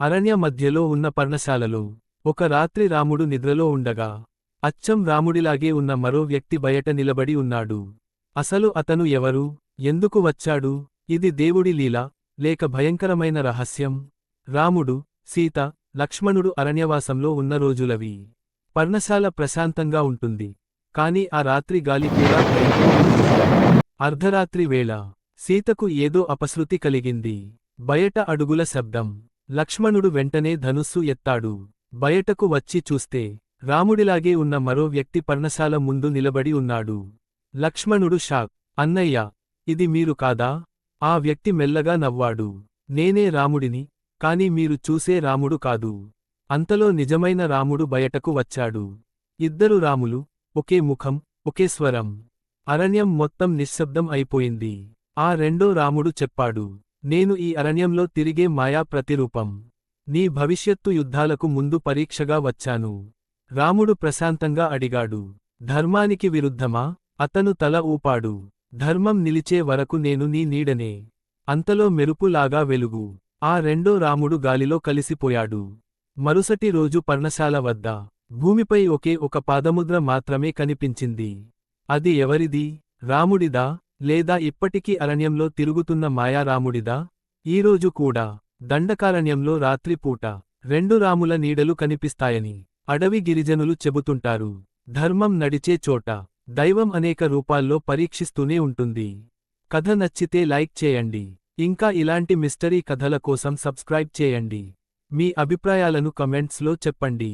అరణ్య మధ్యలో ఉన్న పర్ణశాలలో ఒక రాత్రి రాముడు నిద్రలో ఉండగా అచ్చం రాముడిలాగే ఉన్న మరో వ్యక్తి బయట నిలబడి ఉన్నాడు. అసలు అతను ఎవరు? ఎందుకు వచ్చాడు? ఇది దేవుడి లీల లేక భయంకరమైన రహస్యం? రాముడు సీత లక్ష్మణుడు అరణ్యవాసంలో ఉన్న రోజులవి. పర్ణశాల ప్రశాంతంగా ఉంటుంది. కాని ఆ రాత్రి గాలి కూడా అర్ధరాత్రి వేళ సీతకు ఏదో అపశృతి కలిగింది. బయట అడుగుల శబ్దం. లక్ష్మణుడు వెంటనే ధనుస్సు ఎత్తాడు. బయటకు వచ్చి చూస్తే రాముడిలాగే ఉన్న మరో వ్యక్తి పర్ణశాల ముందు నిలబడి ఉన్నాడు. లక్ష్మణుడు షాక్. అన్నయ్య ఇది మీరు కాదా? ఆ వ్యక్తి మెల్లగా నవ్వాడు. నేనే రాముడిని కాని మీరు చూసే రాముడు కాదు. అంతలో నిజమైన రాముడు బయటకు వచ్చాడు. ఇద్దరు రాములు ఒకే ముఖం ఒకే స్వరం. అరణ్యం మొత్తం నిశ్శబ్దం అయిపోయింది. ఆ రెండో రాముడు చెప్పాడు. నేను ఈ అరణ్యంలో తిరిగే మాయా ప్రతిరూపం. నీ భవిష్యత్తు యుద్ధాలకు ముందు పరీక్షగా వచ్చాను. రాముడు ప్రశాంతంగా అడిగాడు. ధర్మానికి విరుద్ధమా? అతను తల ఊపాడు. ధర్మం నిలిచే వరకు నేను నీ నీడనే. అంతలో మెరుపులాగా వెలుగు. ఆ రెండో రాముడు గాలిలో కలిసిపోయాడు. మరుసటి రోజు పర్ణశాల వద్ద. భూమిపై ఒకే ఒక పాదముద్ర మాత్రమే కనిపించింది. అది ఎవరిది? రాముడిదా? లేదా ఇప్పటికీ అరణ్యంలో తిరుగుతున్న మాయారాముడిదా? ఈరోజు కూడా దండకారణ్యంలో రాత్రిపూట రెండు రాముల నీడలు కనిపిస్తాయని అడవి గిరిజనులు చెబుతుంటారు. ధర్మం నడిచే చోట దైవం అనేక రూపాల్లో పరీక్షిస్తూనే ఉంటుంది. కథ నచ్చితే లైక్ చేయండి. ఇంకా ఇలాంటి మిస్టరీ కథల కోసం సబ్స్క్రైబ్ చేయండి. మీ అభిప్రాయాలను కమెంట్స్లో చెప్పండి.